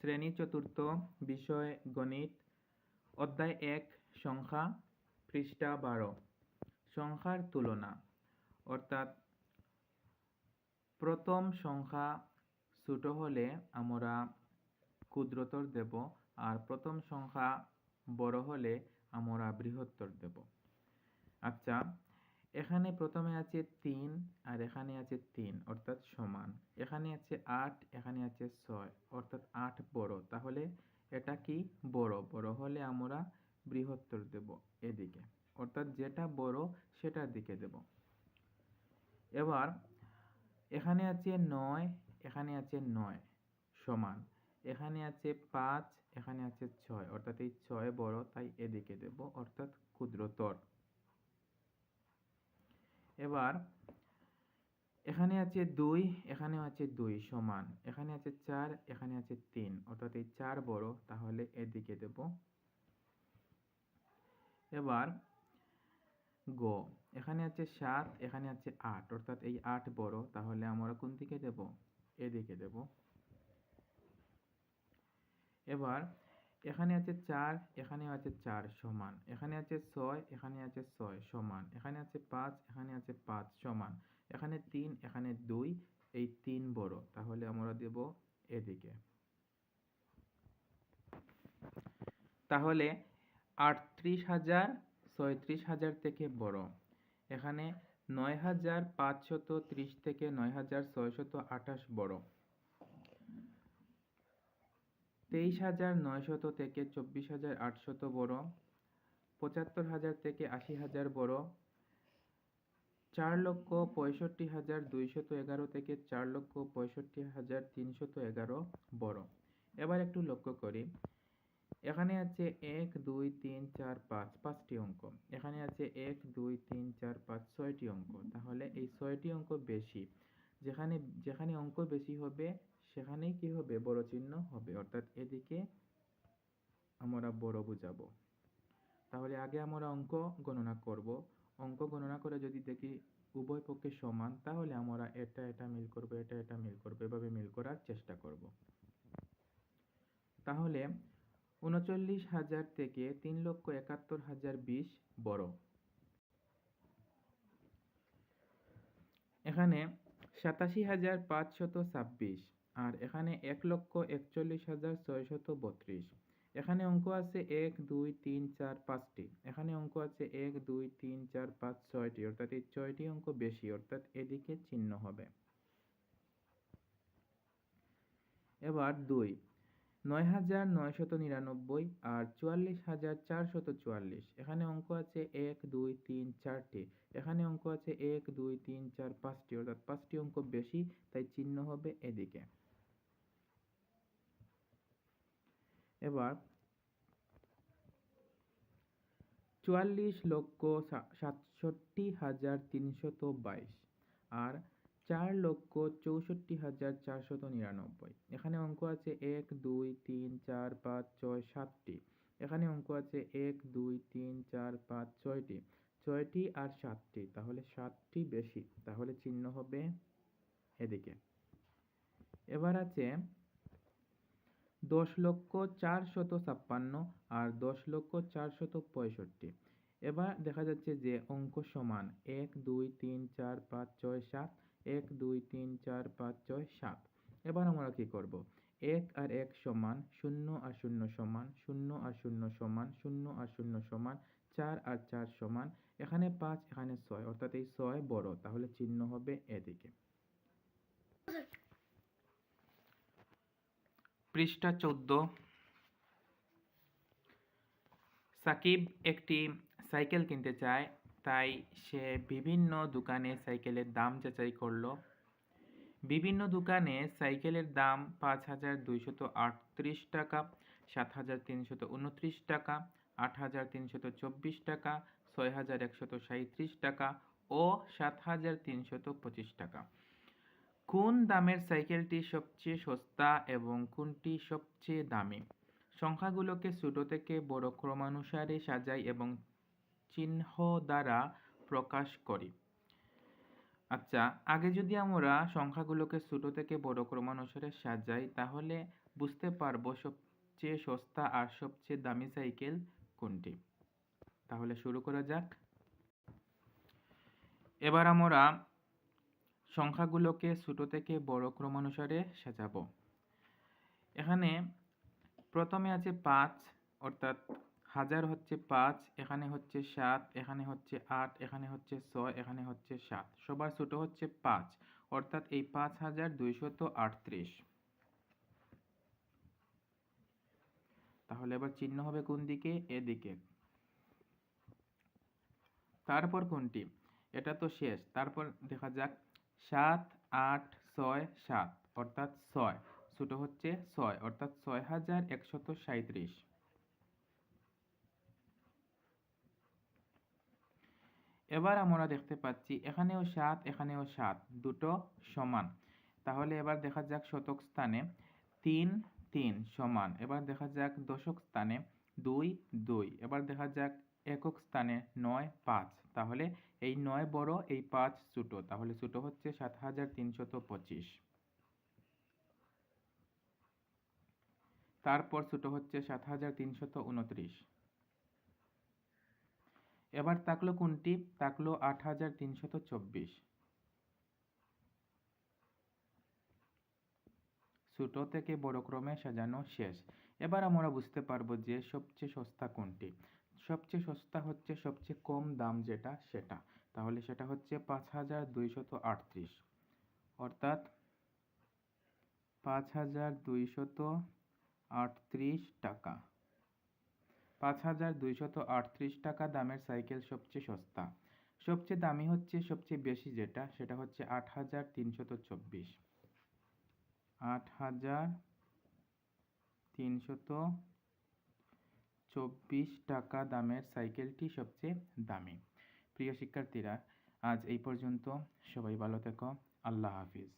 শ্রেণি চতুর্থ বিষয় গণিত, অধ্যায় এক, সংখ্যা, পৃষ্ঠা বারো। সংখ্যার তুলনা, অর্থাৎ প্রথম সংখ্যা ছোট হলে আমরা ক্ষুদ্রতর দেব আর প্রথম সংখ্যা বড় হলে আমরা বৃহত্তর দেব। আচ্ছা এখানে প্রথমে আছে তিন আর এখানে আছে তিন, অর্থাৎ সমান। এখানে আছে আট, এখানে আছে ছয়, অর্থাৎ আট বড়। তাহলে এটা কি বড়? বড় হলে আমরা বৃহত্তর দেব এদিকে। অর্থাৎ যেটা বড় সেটার দিকে দেব। এবার এখানে আছে নয়, এখানে আছে নয় সমান। এখানে আছে পাঁচ, এখানে আছে ছয়। অর্থাৎ এই ছয় বড়, তাই এদিকে দেব, অর্থাৎ ক্ষুদ্রতর। এবার এখানে আছে দুই এখানেও আছে দুই সমান। এখানে আছে চার, এখানে আছে তিন। অর্থাৎ এই চার বড়, তাহলে এদিকে দেব। এবার গ, এখানে আছে সাত, এখানে আছে আট। অর্থাৎ এই আট বড়, তাহলে আমরা কোন দিকে দেব? এদিকে দেব। এবার এখানে আছে চার, এখানে আছে চার সমান। এখানে আছে ছয়, এখানে আছে ছয় সমান। এখানে আছে পাঁচ, এখানে আছে পাঁচ সমান। এখানে তিন, এখানে দুই, এই তিন বড়। তাহলে আমরা দেব এদিকে। তাহলে আটত্রিশ হাজার, ছয়ত্রিশ হাজার থেকে বড়। এখানে নয় হাজার পাঁচশত ত্রিশ থেকে নয় হাজার ছয়শত আঠাশ বড়। তেইশ হাজার নয়শত থেকে চব্বিশ হাজার আটশত বড়, পঁচাত্তর হাজার থেকে আশি হাজার বড়, চার লক্ষ পঁয়ষট্টি হাজার দুইশত এগারো থেকে চার লক্ষ পঁয়ষট্টি হাজার তিনশত এগারো বড়। এবার একটু লক্ষ্য করি। এখানে আছে এক, দুই, তিন, চার, পাঁচ, পাঁচটি অঙ্ক। এখানে আছে এক, দুই, তিন, চার, পাঁচ, ছয়টি অঙ্ক। তাহলে এই ছয়টি অঙ্ক বেশি। যেখানে যেখানে অঙ্ক বেশি হবে সেখানেই কি হবে? বড় চিহ্ন হবে। অর্থাৎ এদিকে আমরা বড় বুঝাবো। তাহলে আগে আমরা অঙ্ক গণনা করব। অঙ্ক গণনা করে যদি দেখি উভয় পক্ষে সমান, তাহলে আমরা এটা এটা মিল করব, এটা এটা মিল করব। এভাবে মিল করার চেষ্টা করব। তাহলে উনচল্লিশ হাজার থেকে তিন লক্ষ একাত্তর হাজার বিশ বড়। এখানে সাতাশি হাজার পাঁচশত ছাব্বিশ। আর এখানে এক লক্ষ একচল্লিশ হাজার ছয়শত বত্রিশ। এখানে অঙ্ক আছে এক, দুই, তিন, চার, পাঁচটি। এখানে অঙ্ক আছে এক, দুই, তিন, চার, পাঁচ, ছয়টি। অর্থাৎ এই ছয়টি অঙ্ক বেশি, অর্থাৎ এদিকে চিহ্ন হবে। এবার দুই, নয় হাজার নয়শত নিরানব্বই আর চুয়াল্লিশ হাজার চারশত চুয়াল্লিশ। এখানে অঙ্ক আছে এক, দুই, তিন, চারটি। এখানে অঙ্ক আছে এক, দুই, তিন, চার, পাঁচটি। অর্থাৎ পাঁচটি অঙ্ক বেশি, তাই চিহ্ন হবে এদিকে। এবার চুয়াল্লিশ লক্ষ সাতষট্টি হাজার তিনশত বাইশ আর চার লক্ষ চৌষট্টি হাজার চারশত নিরানব্বই। এখানে অঙ্ক আছে এক, দুই, তিন, চার, পাঁচ, ছয়, সাতটি। এখানে অঙ্ক আছে এক, দুই, তিন, চার, পাঁচ, ছয়টি। ছয়টি আর সাতটি, তাহলে সাতটি বেশি, তাহলে চিহ্ন হবে এদিকে। এবার আছে দশ লক্ষ চারশত ছাপ্পান্ন আর দশ লক্ষ চারশত পঁয়ষট্টি। এবার দেখা যাচ্ছে যে অঙ্ক সমান এক, দুই, তিন, চার, পাঁচ, ছয়, সাত। এক, দুই, তিন, চার, পাঁচ, ছয়, সাত। এবার আমরা কি করব? এক আর এক সমান শূন্য আর শূন্য সমান শূন্য আর শূন্য সমান শূন্য আর শূন্য সমান চার আর চার সমান এখানে পাঁচ, এখানে ছয়। অর্থাৎ এই ছয় বড়, তাহলে চিহ্ন হবে এদিকে। পৃষ্ঠা চোদ্দ। সাকিব একটি সাইকেল কিনতে চায়, তাই সে বিভিন্ন দোকানে সাইকেলের দাম যাচাই করল। বিভিন্ন দোকানে সাইকেলের দাম পাঁচ হাজার দুইশত আটত্রিশ টাকা, সাত হাজার তিনশত উনত্রিশ টাকা, আট হাজার তিনশত চব্বিশ টাকা, ছয় হাজার একশত সাঁত্রিশ টাকা ও সাত হাজার তিনশত পঁচিশ টাকা। কোন দামের সাইকেলটি সবচেয়ে সস্তা এবং কোনটি সবচেয়ে দামি? সংখ্যাগুলোকে ছোট থেকে বড় ক্রমানুসারে সাজাই এবং চিহ্ন দ্বারা প্রকাশ করি। আচ্ছা আগে যদি আমরা সংখ্যাগুলোকে ছোট থেকে বড় ক্রমানুসারে সাজাই, তাহলে বুঝতে পারব সবচেয়ে সস্তা আর সবচেয়ে দামি সাইকেল কোনটি। তাহলে শুরু করা যাক। এবার আমরা সংখ্যাগুলোকে ছোট থেকে বড় ক্রমানুসারে সাজাবো। এখানে প্রথমে আছে পাঁচ, অর্থাৎ হাজার হচ্ছে পাঁচ, এখানে হচ্ছে সাত, এখানে হচ্ছে আট, এখানে হচ্ছে ছয়, এখানে হচ্ছে সাত। সবার ছোট হচ্ছে পাঁচ, অর্থাৎ এই পাঁচ হাজার দুইশত আটত্রিশ। তাহলে এবার চিহ্ন হবে কোন দিকে? এদিকে। তারপর কোনটি? এটা তো শেষ। তারপর দেখা যাক সাত, আট, ছয়, সাত, অর্থাৎ ছয়। ছোট হচ্ছে ছয়, অর্থাৎ ছয় হাজার একশত সাঁইত্রিশ। এবার আমরা দেখতে পাচ্ছি এখানেও সাত এখানেও সাত, দুটো সমান। তাহলে এবার দেখা যাক শতক স্থানে তিন তিন সমান। এবার দেখা যাক দশক স্থানে দুই দুই। এবার দেখা যাক একক স্থানে নয়, পাঁচ। তাহলে এই নয় বড়, এই পাঁচ ছোট। তাহলে ছোট হচ্ছে সাত হাজার তিনশত পঁচিশ। তারপর ছোট হচ্ছে সাত হাজার তিনশত উনত্রিশ। এবার তাকলো কোনটি? তাকলো আট হাজার তিনশত চব্বিশ। ছোট থেকে বড় ক্রমে সাজানো শেষ। এবার আমরা বুঝতে পারব যে সবচেয়ে সস্তা কোনটি। সবচেয়ে সস্তা হচ্ছে সবচেয়ে কম দাম যেটা সেটা। তাহলে সেটা হচ্ছে পাঁচ হাজার দুইশত আটত্রিশ। অর্থাৎ পাঁচ হাজার দুইশত আটত্রিশ টাকা। পাঁচ হাজার দুইশত আটত্রিশ টাকা দামের সাইকেল সবচেয়ে সস্তা। সবচেয়ে দামি হচ্ছে সবচেয়ে বেশি যেটা, সেটা হচ্ছে আট হাজার তিনশত চব্বিশ। আট হাজার তিনশত চব্বিশ টাকা দামের সাইকেলটি সবচেয়ে দামি। প্রিয় শিক্ষার্থীরা, আজ এই পর্যন্ত সবাই ভালো থেকো। আল্লাহ হাফিজ।